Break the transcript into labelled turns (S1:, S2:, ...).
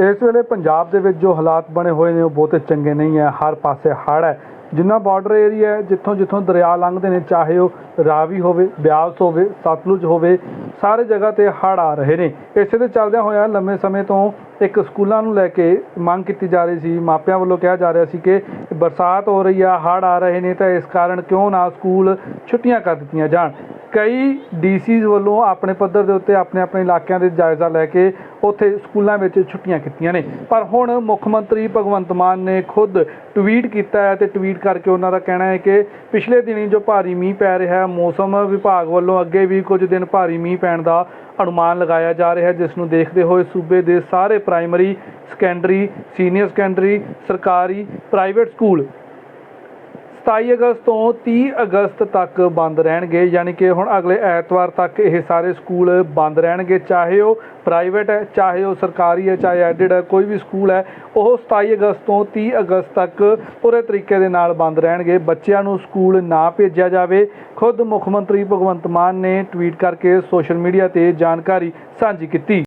S1: ਇਸ ਵੇਲੇ ਪੰਜਾਬ ਦੇ ਵਿੱਚ ਜੋ ਹਾਲਾਤ ਬਣੇ ਹੋਏ ਨੇ, ਉਹ ਬਹੁਤੇ ਚੰਗੇ ਨਹੀਂ ਹੈ। ਹਰ ਪਾਸੇ ਹੜ੍ਹ ਹੈ। ਜਿੰਨਾ ਬਾਰਡਰ ਏਰੀਆ ਹੈ, ਜਿੱਥੋਂ ਜਿੱਥੋਂ ਦਰਿਆ ਲੰਘਦੇ ਨੇ, ਚਾਹੇ ਉਹ ਰਾਵੀ ਹੋਵੇ, ਬਿਆਸ ਹੋਵੇ, ਸਤਲੁਜ ਹੋਵੇ, ਸਾਰੇ ਜਗ੍ਹਾ ਤੇ ਹੜ੍ਹ ਆ ਰਹੇ ਨੇ। ਇਸੇ ਦੇ ਚੱਲਦਿਆਂ ਹੋਇਆ ਲੰਮੇ ਸਮੇਂ ਤੋਂ ਇੱਕ ਸਕੂਲਾਂ ਨੂੰ ਲੈ ਕੇ ਮੰਗ ਕੀਤੀ ਜਾ ਰਹੀ ਸੀ। ਮਾਪਿਆਂ ਵੱਲੋਂ ਕਿਹਾ ਜਾ ਰਿਹਾ ਸੀ ਕਿ ਬਰਸਾਤ ਹੋ ਰਹੀ ਆ, ਹੜ੍ਹ ਆ ਰਹੇ ਨੇ ਤਾਂ ਇਸ ਕਾਰਨ ਕਿਉਂ ਨਾ ਸਕੂਲ ਛੁੱਟੀਆਂ ਕਰ ਦਿੱਤੀਆਂ ਜਾਣ? ਕਈ ਡੀਸੀਜ਼ ਵੱਲੋਂ ਆਪਣੇ ਪੱਧਰ ਦੇ ਉੱਤੇ ਆਪਣੇ ਆਪਣੇ ਇਲਾਕਿਆਂ ਦੇ ਜਾਇਜ਼ਾ ਲੈ ਕੇ ਉੱਥੇ ਸਕੂਲਾਂ ਵਿੱਚ ਛੁੱਟੀਆਂ ਕੀਤੀਆਂ ਨੇ। ਪਰ ਹੁਣ ਮੁੱਖ ਮੰਤਰੀ ਭਗਵੰਤ ਮਾਨ ਨੇ ਖੁਦ ਟਵੀਟ ਕੀਤਾ ਹੈ ਤੇ ਟਵੀਟ ਕਰਕੇ ਉਹਨਾਂ ਦਾ ਕਹਿਣਾ ਹੈ ਕਿ ਪਿਛਲੇ ਦਿਨੀ ਜੋ ਭਾਰੀ ਮੀਂਹ ਪੈ ਰਿਹਾ ਹੈ, ਮੌਸਮ ਵਿਭਾਗ ਵੱਲੋਂ ਅੱਗੇ ਵੀ ਕੁਝ ਦਿਨ ਭਾਰੀ ਮੀਂਹ ਪੈਣ ਦਾ ਅਨੁਮਾਨ ਲਗਾਇਆ ਜਾ ਰਿਹਾ ਹੈ, ਜਿਸ ਨੂੰ ਦੇਖਦੇ ਹੋਏ ਸੂਬੇ ਦੇ ਸਾਰੇ ਪ੍ਰਾਇਮਰੀ ਸੈਕੰਡਰੀ ਸੀਨੀਅਰ ਸੈਕੰਡਰੀ ਸਰਕਾਰੀ ਪ੍ਰਾਈਵੇਟ ਸਕੂਲ 27 ਅਗਸਤ ਤੋਂ 30 ਅਗਸਤ ਤੱਕ ਬੰਦ ਰਹਿਣਗੇ, ਯਾਨੀ ਕਿ ਹੁਣ ਅਗਲੇ ਐਤਵਾਰ ਤੱਕ ਇਹ ਸਾਰੇ ਸਕੂਲ ਬੰਦ ਰਹਿਣਗੇ, ਚਾਹੇ ਉਹ ਪ੍ਰਾਈਵੇਟ ਹੈ, ਚਾਹੇ ਉਹ ਸਰਕਾਰੀ ਹੈ, ਚਾਹੇ ਐਡਿਡ ਹੈ, ਕੋਈ ਵੀ ਸਕੂਲ ਹੈ, ਉਹ 27 ਅਗਸਤ ਤੋਂ 30 ਅਗਸਤ ਤੱਕ ਪੂਰੇ ਤਰੀਕੇ ਦੇ ਨਾਲ ਬੰਦ ਰਹਿਣਗੇ। ਬੱਚਿਆਂ ਨੂੰ ਸਕੂਲ ਨਾ ਭੇਜਿਆ ਜਾਵੇ। ਖੁਦ ਮੁੱਖ ਮੰਤਰੀ ਭਗਵੰਤ ਮਾਨ ਨੇ ਟਵੀਟ ਕਰਕੇ ਸੋਸ਼ਲ ਮੀਡੀਆ ਤੇ ਜਾਣਕਾਰੀ ਸਾਂਝੀ ਕੀਤੀ।